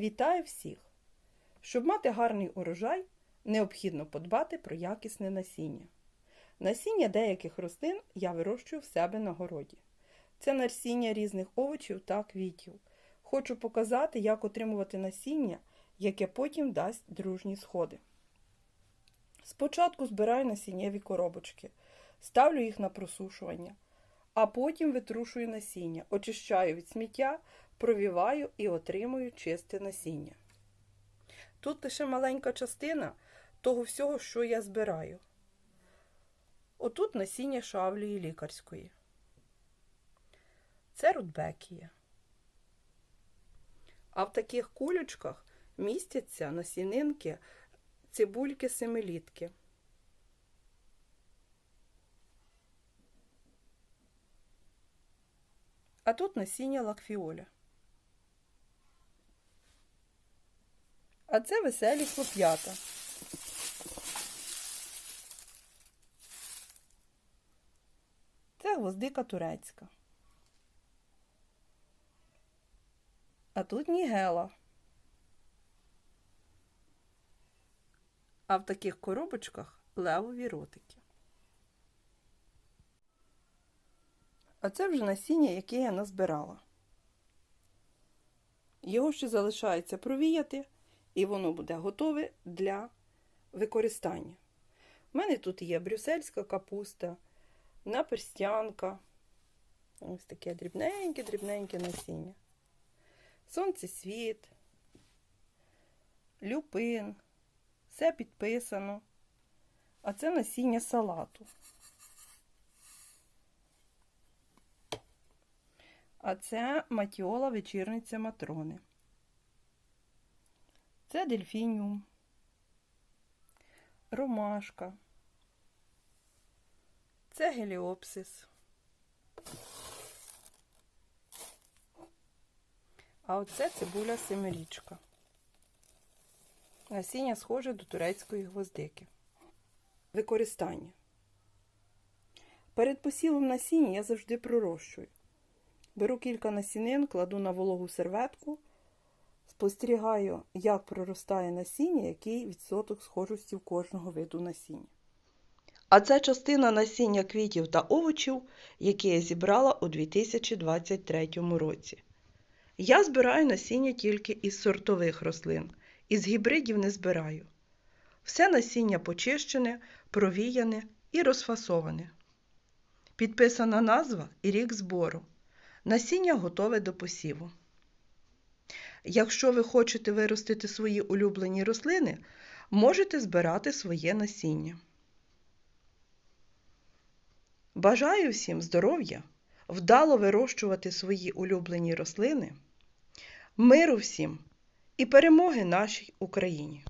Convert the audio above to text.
Вітаю всіх! Щоб мати гарний урожай, необхідно подбати про якісне насіння. Насіння деяких рослин я вирощую в себе на городі. Це насіння різних овочів та квітів. Хочу показати, як отримувати насіння, яке потім дасть дружні сходи. Спочатку збираю насіннєві коробочки, ставлю їх на просушування, а потім витрушую насіння, очищаю від сміття, провіваю і отримую чисте насіння. Тут лише маленька частина того всього, що я збираю. Отут насіння шавлії лікарської. Це рудбекія. А в таких кулючках містяться насінинки цибульки семилітки. А тут насіння лакфіоля. А це веселі хлоп'ята. Це гвоздика турецька. А тут нігела. А в таких коробочках левові ротики. А це вже насіння, яке я назбирала. Його ще залишається провіяти, і воно буде готове для використання. У мене тут є брюссельська капуста, наперстянка. Ось таке дрібненьке-дрібненьке насіння. Сонцесвіт, люпин. Все підписано. А це насіння салату. А це матіола вечірниця матрони. Це дельфініум, ромашка. Це геліопсис. А оце цибуля семирічка. Насіння схоже до турецької гвоздики. Використання. Перед посівом насіння я завжди пророщую. Беру кілька насінин, кладу на вологу серветку, спостерігаю, як проростає насіння, який відсоток схожості в кожного виду насіння. А це частина насіння квітів та овочів, які я зібрала у 2023 році. Я збираю насіння тільки із сортових рослин. Із гібридів не збираю. Все насіння почищене, провіяне і розфасоване. Підписана назва і рік збору. Насіння готове до посіву. Якщо ви хочете виростити свої улюблені рослини, можете збирати своє насіння. Бажаю всім здоров'я, вдало вирощувати свої улюблені рослини, миру всім! і перемоги нашій Україні.